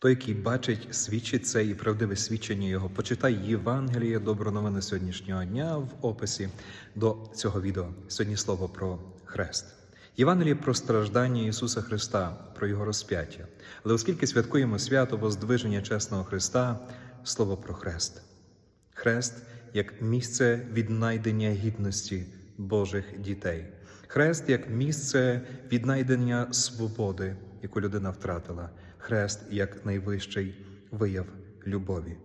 Той, який бачить, свідчить це і правдиве свідчення його. Почитай Євангеліє добро новини сьогоднішнього дня в описі до цього відео. Сьогодні слово про хрест. Євангеліє про страждання Ісуса Христа, про Його розп'яття. Але оскільки святкуємо свято Воздвиження чесного Христа, слово про хрест. Хрест як місце віднайдення гідності Божих дітей. Хрест як місце віднайдення свободи, яку людина втратила. Хрест як найвищий вияв любові.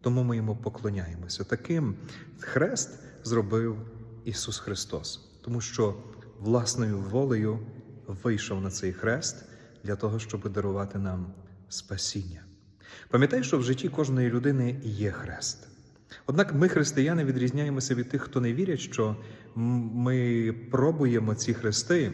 Тому ми йому поклоняємося. Таким хрест зробив Ісус Христос, тому що власною волею вийшов на цей хрест для того, щоб дарувати нам спасіння. Пам'ятай, що в житті кожної людини є хрест. Однак ми, християни, відрізняємося від тих, хто не вірять, що ми пробуємо ці хрести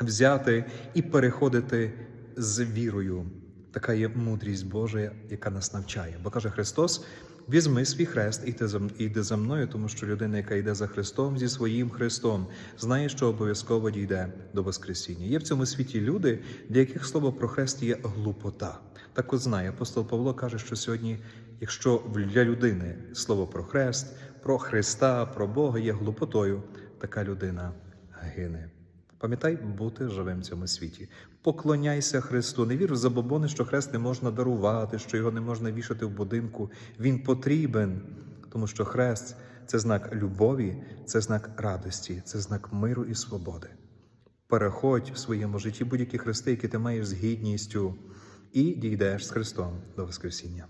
взяти і переходити з вірою. Така є мудрість Божа, яка нас навчає. Бо каже Христос: візьми свій хрест і йди за, мною, тому що людина, яка йде за Христом зі своїм Христом, знає, що обов'язково дійде до Воскресіння. Є в цьому світі люди, для яких слово про хрест є глупота. Так от знає, апостол Павло каже, що сьогодні, якщо для людини слово про хрест, про Христа, про Бога є глупотою, така людина гине. Пам'ятай бути живим в цьому світі. Поклоняйся Христу. Не вір в забобони, що хрест не можна дарувати, що його не можна вішати в будинку. Він потрібен, тому що хрест це знак любові, це знак радості, це знак миру і свободи. Переходь в своєму житті будь-які хрести, які ти маєш з гідністю, і дійдеш з Христом до Воскресіння.